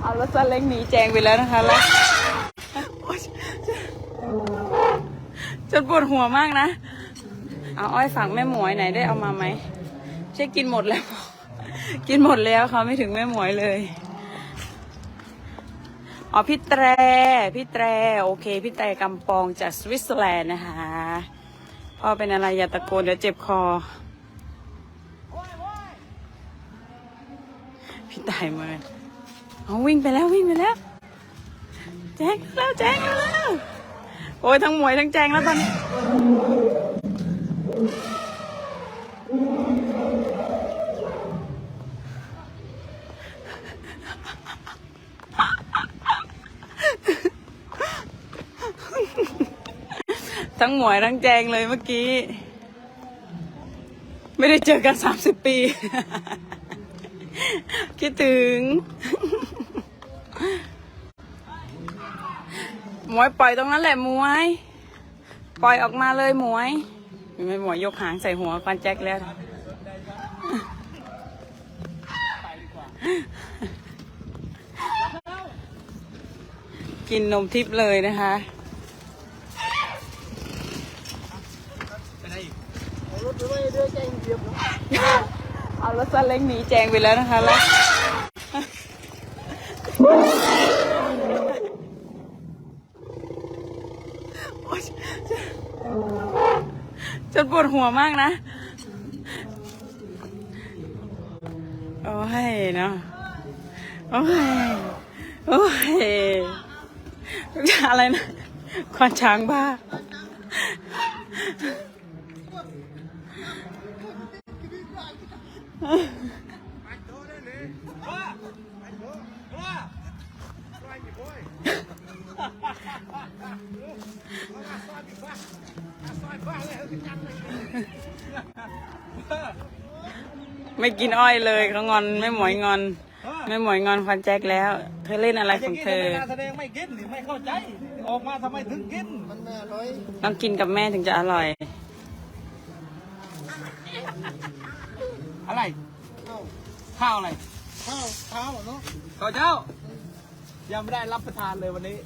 เอารถซาเล้งหนีแจงไปแล้วนะคะแล้วจนปวดหัวมากนะ เอาอ้อยฝังแม่หมวยไหนได้เอามาไหมใช่กินหมดแล้ว กินหมดแล้วเขาไม่ถึงแม่หมวยเลยอ๋อพี่แตร พี่แตร โอเค พี่แตรกำปองจากสวิตเซอร์แลนด์นะคะ พ่อเป็นอะไรอย่าตะโกนเดี๋ยวเจ็บคอ พี่ตายเมินเอาวิ่งไปแล้ววิ่งไปแล้ว แจ้งแล้วแจ้งแล้วโอ้ยทั้งหมวยทั้งแจงแล้วตอนนี้ทั้งหมวยทั้งแจงเลยเมื่อกี้ ไม่ได้เจอกันสามสิบปี คิดถึงหมวยปล่อยตรงนั้นแหละหมวย ปล่อยออกมาเลยหมวยไม่หมวยยกหางใส่หัวควันแจ็คแล้วกินนมทิพย์เลยนะคะเอารถ ซาเล้งหนีแจงไปแล้วนะคะแล้วจนปวดหัวมากนะ โอ้ยเนาะโอ้ย โอ้ย อะไรนะควานช้างบ้า ไม่กินอ้อยเลยเขางอนไม่หมวยงอน ไม่หมวยงอนควันแจ็คแล้ว เธอเล่นอะไรของเธอการแสดงไม่กินหรือไม่เข้าใจ ออกมาทำไมถึงกิน มันไม่อร่อยต้องกินกับแม่ถึงจะอร่อย อะไร ข้าวอะไร ข้าวข้าวเนาะข้าวเจ้า ยังไม่ได้รับประทานเลยวันนี้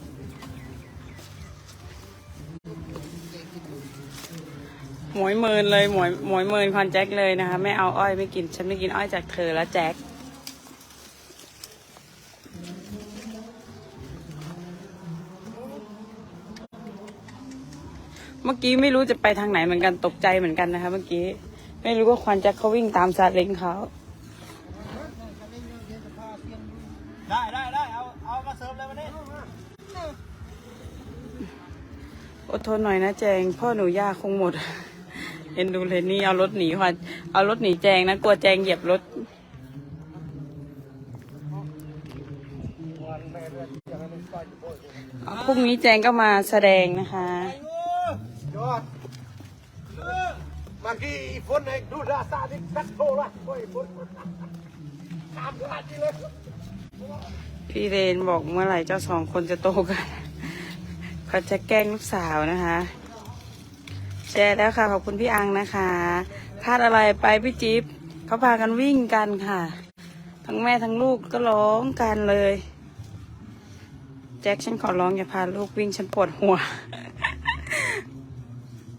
หมวยเมินเลยหมวยหมวยเมินควันแจ็คเลยนะคะ ไม่เอาอ้อยไม่กิน ฉันไม่กินอ้อยจากเธอแล้วแจ็ค เมื่อกี้ไม่รู้จะไปทางไหนเหมือนกันตกใจเหมือนกันนะคะ เมื่อกี้ ไม่รู้ว่าควันแจ็คเขาวิ่งตามซาเล้งเขาได้ได้ได้เอาเอามาเสิร์ฟเลยวันนี้อดทนหน่อยนะแจง พ่อหนูย่าคงหมดเอ็นดูเลยนี่เอารถหนีค่ะเอารถหนีแจงนะกลัวแจงเหยียบรถพรุ่งนี้แจงก็มาแสดงนะคะ ยอดมื่อกี้ฝนไอ้ดูราซาที่กัดโตละโอ้ยฝนตามราจีเลยพี่เรนบอกเมื่อไหร่เจ้าสองคนจะโตกันเขาจะแกล้งลูกสาวนะคะ แชร์แล้วค่ะ ขอบคุณพี่อังนะคะพลาดอะไรไปพี่จิ๊บเขาพากันวิ่งกันค่ะ ทั้งแม่ทั้งลูกก็ร้องกันเลย แจ็คฉันขอร้องอย่าพาลูกวิ่งฉันปวดหัว